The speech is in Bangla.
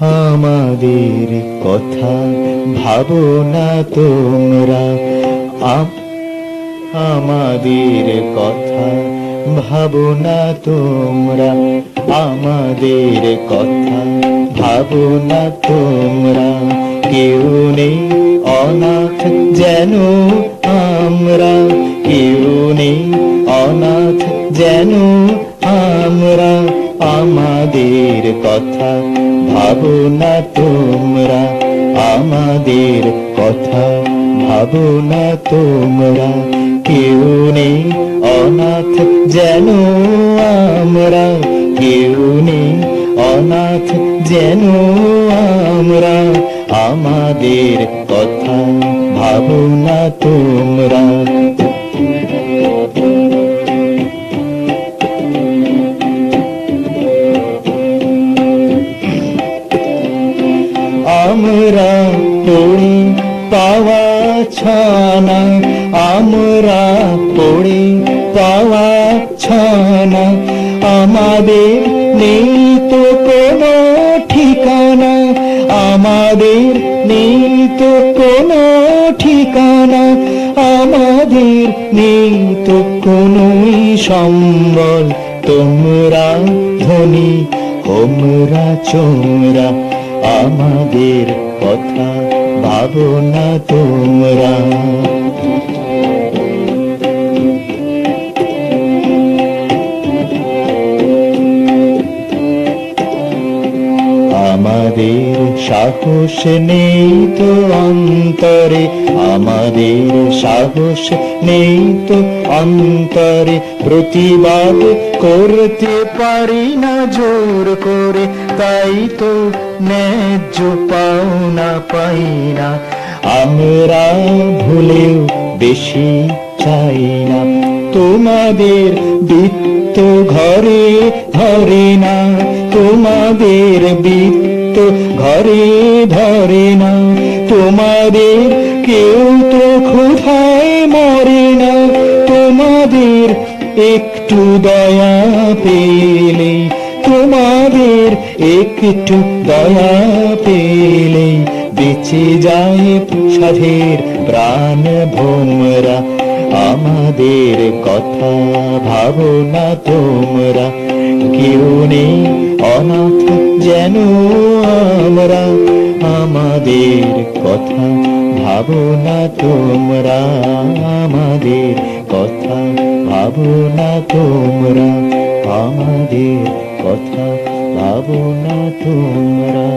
আমাদের কথা ভাবো না তোমরা। আমাদের কথা ভাবো না তোমরা। আমাদের কথা ভাবো না তোমরা। কেউ নেই অনাথ যেন আমরা। আমাদের কথা ভাবো না তোমরা। আমাদের কথা ভাবো না তোমরা। কেউ নেই অনাথ যেন আমরা। কেউ নেই অনাথ যেন আমরা। আমাদের কথা ভাবো না তোমরা। আমরা পড়ি পাওয়া ছানা, আমরা পড়ি পাওয়া ছানা। আমাদের নেই তো কোনো ঠিকানা, আমাদের নেই তো কোনো ঠিকানা, আমাদের নেই তো কোনোই সম্বল। তোমরা ধনী হোমরা চোমরা আমাদের কথা ভাবো না তোমরা। সাহস নেই তো অন্তরে, আমাদের সাহস নেই তো অন্তরে। প্রতিবাদ করতে পারি না জোর করে, তাই তো ন্যায্য পাওনা পাই না। আমরা ভুলেও বেশি চাই না, তোমাদের বৃত্ত ঘরে ধরে না, তোমাদের বৃত্ত ঘরে ধরে না, তোমাদের কেউ তো ক্ষুধায় মরে না। তোমাদের একটু দয়া পেলে, তোমাদের একটু দয়া পেলে বেঁচে যায় সাধের প্রাণ ভোমরা। আমাদের কথা ভাবো না তোমরা, কেউ নেই অনাথ যেন কথা ভাবো না তোমরা আমাদের কথা ভাবো না তোমরা আমাদের কথা ভাবো না তোমরা।